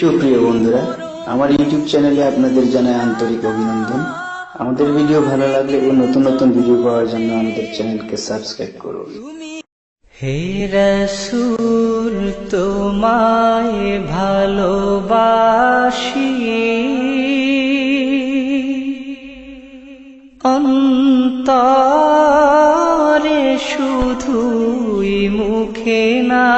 সুপ্রিয় বন্ধুরা, আমার ইউটিউব চ্যানেলে আপনাদের জানাই আন্তরিক অভিনন্দন। আমাদের ভিডিও ভালো লাগলে ও নতুন নতুন ভিডিও পাওয়ার জন্য আমাদের চ্যানেলকে সাবস্ক্রাইব করুন। হে রসুল, তোমায় ভালোবাসি। অন্তরে শুধুই মুখে না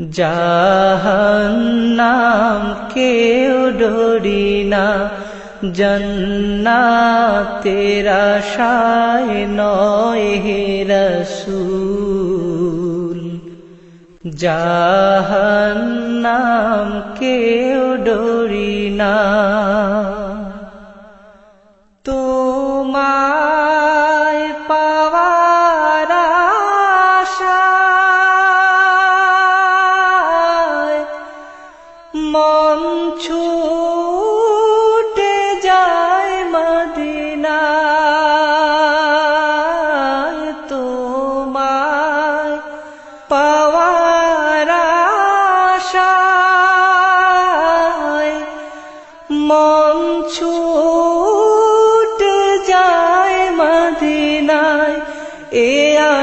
জাহান্নাম কেউ ডরি না জন্নাতের আশায় নয় হে রসুল। জাহান্নাম কেউ ডরি না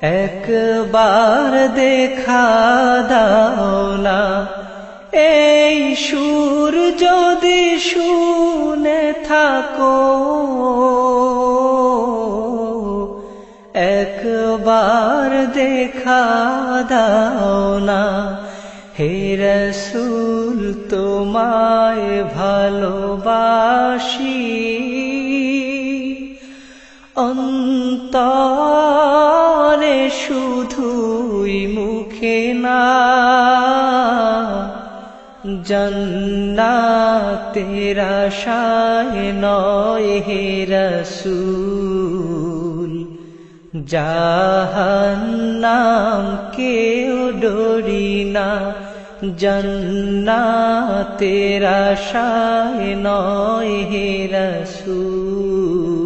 একবার দেখা দাও না। এই সুর যদি শুনে থাকো। একবার দেখা দাও না। হে রসুল, তোমায় ভালোবাসি। অন্তরে শুধুই মুখে না, জন্নাতের আশায় নয় হে রসুল। জাহান্ন নাম কেউ ডরি না, জন্নাতের আশায় নয় হে রসুল।